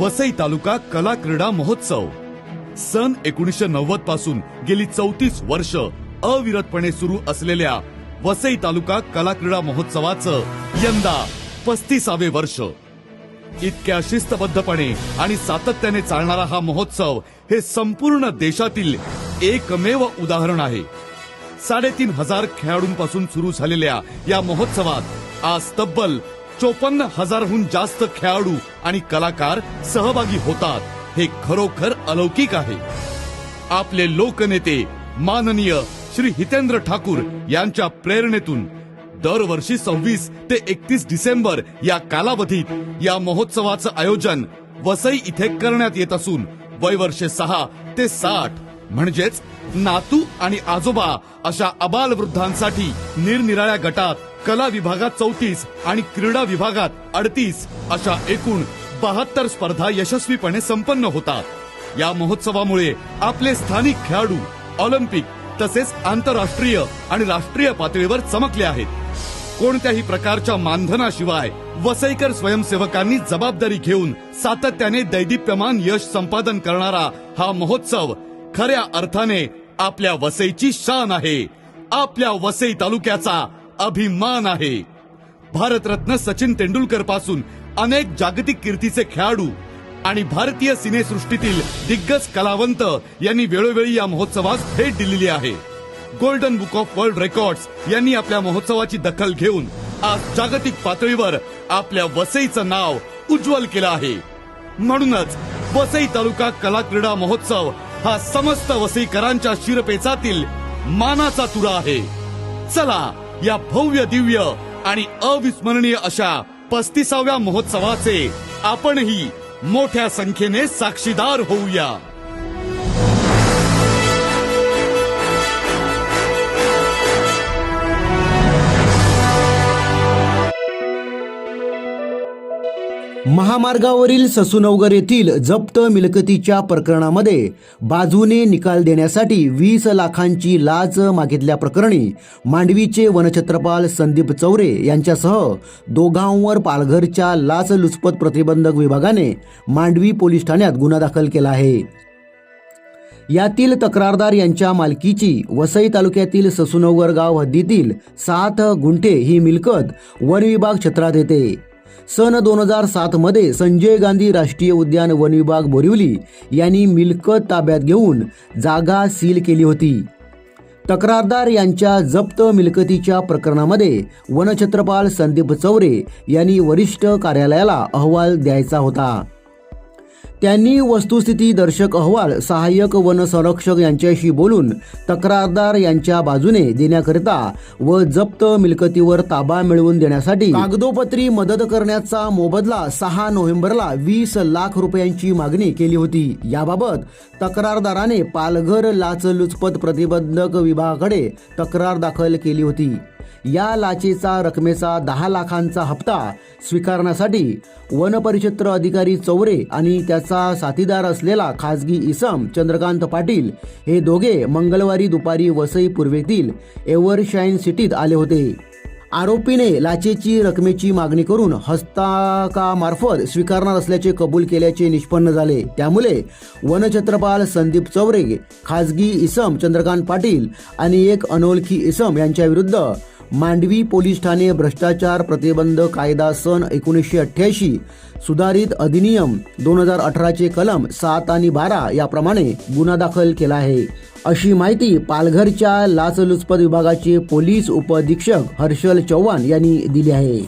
वसई तालुका कला क्रीडा महोत्सव. सन एकोणीसशे नव्वदपासून गेली चौतीस वर्ष अविरतपणे सुरू असलेल्या वसई तालुका कला क्रीडा महोत्सवाचं यंदा पस्तीसावे वर्ष. इतक्या शिस्तबद्धपणे आणि सातत्याने चालणारा हा महोत्सव हे संपूर्ण देशातील एकमेव उदाहरण आहे. साडेतीन हजार खेळाडूंपासून सुरू झालेल्या या महोत्सवात आज तब्बल चोपन्न हजारहून जास्त खेळाडू आणि कलाकार सहभागी होतात. हे खरोखर अलौकिक आहे. आपले लोकनेते माननीय श्री हितेंद्र ठाकूर यांच्या प्रेरणेतून दरवर्षी सव्वीस ते एकतीस डिसेंबर या कालावधीत या महोत्सवाचं आयोजन वसई इथे करण्यात येत असून वयवर्षे सहा ते साठ. म्हणजेच नातू आणि आजोबा अशा अबाल वृद्धांसाठी निरनिराळ्या गटात कला विभागात चौतीस आणि क्रीडा विभागात अडतीस अशा एकूण बहात्तर स्पर्धा यशस्वीपणे संपन्न होतात. या महोत्सवामुळे आपले स्थानिक खेळाडू ऑलिम्पिक तसेच आंतरराष्ट्रीय आणि राष्ट्रीय पातळीवर चमकले आहेत. कोणत्याही प्रकारच्या मानधनाशिवाय वसईकर स्वयंसेवकांनी जबाबदारी घेऊन सातत्याने दैदिप्यमान यश संपादन करणारा हा महोत्सव खऱ्या अर्थाने आपल्या वसईची शान आहे. आपल्या वसई तालुक्याचा अभिमान आहे. भारतरत्न सचिन तेंडुलकरपासून अनेक जागतिक कीर्तीचे खेळाडू आणि भारतीय सिनेसृष्टीतील दिग्गज कलावंत यांनी वेळोवेळी या महोत्सवास भेट दिलेली आहे. Golden book of world records यांनी आपल्या महोत्सवाची दखल घेऊन आज जागतिक पातळीवर आपल्या वसईचं नाव उज्ज्वल केलं आहे. म्हणूनच वसई तालुका कला क्रीडा महोत्सव हा समस्त वसईकरांच्या शिरपेचातील मानाचा तुरा आहे. चला या भव्य दिव्य आणि अविस्मरणीय अशा पस्तीसाव्या महोत्सवाचे आपणही मोठ्या संख्येने साक्षीदार होऊया. महामार्गावरील ससूनवगर येथील जप्त मिळकतीच्या प्रकरणामध्ये बाजूने निकाल देण्यासाठी वीस लाखांची लाच मागितल्याप्रकरणी मांडवीचे वनछत्रपाल संदीप चौरे यांच्यासह दोघांवर पालघरच्या लाचलुचपत प्रतिबंधक विभागाने मांडवी पोलीस ठाण्यात गुन्हा दाखल केला आहे. यातील तक्रारदार यांच्या मालकीची वसई तालुक्यातील ससूनवगर गाव हद्दीतील सात गुंठे ही मिलकत वन विभाग क्षेत्रात येते. सन दोन हजार सात मध्ये संजय गांधी राष्ट्रीय उद्यान वन विभाग बोरिवली यांनी मिल्कत ताब्यात घेऊन जागा सील केली होती. तक्रारदार यांच्या जप्त मिलकतीच्या प्रकरणामध्ये वनछत्रपाल संदीप चौरे यांनी वरिष्ठ कार्यालयाला अहवाल द्यायचा होता. त्यांनी वस्तुस्थिती दर्शक अहवाल सहाय्यक वन संरक्षक यांच्याशी बोलून तक्रारदार यांच्या बाजूने देण्याकरिता व जप्त मिळकतीवर ताबा मिळवून देण्यासाठी कागदोपत्री मदत करण्याचा मोबदला सहा नोव्हेंबरला वीस लाख रुपयांची मागणी केली होती. याबाबत तक्रारदाराने पालघर लाचलुचपत प्रतिबंधक विभागाकडे तक्रार दाखल केली होती. या लाचेचा रकमेचा दहा लाखांचा हप्ता स्वीकारण्यासाठी वनपरिक्षेत्र अधिकारी चौरे आणि त्याचे साथीदार असलेला खासगी इसम चंद्रकांत पाटील हे दोघे मंगळवारी दुपारी वसई पूर्वेतील एव्हरशाईन सिटीत आले होते. आरोपीने लाचेची रकमेची मागणी करून हस्ताकामार्फत स्वीकारणार असल्याचे कबूल केल्याचे निष्पन्न झाले. त्यामुळे वनछत्रपाल संदीप चौरे खाजगी इसम चंद्रकांत पाटील आणि एक अनोळखी इसम यांच्या विरुद्ध मांडवी पोलीस ठाणे भ्रष्टाचार प्रतिबंध कायदा सन एकोणीसशे अठ्ठ्याऐंशी सुधारित अधिनियम दोन हजार अठराचे कलम सात आणि बारा याप्रमाणे गुन्हा दाखल केला आहे. अशी माहिती पालघरच्या लाचलुचपत विभागाचे पोलीस उपअधीक्षक हर्षल चव्हाण यांनी दिली आहे.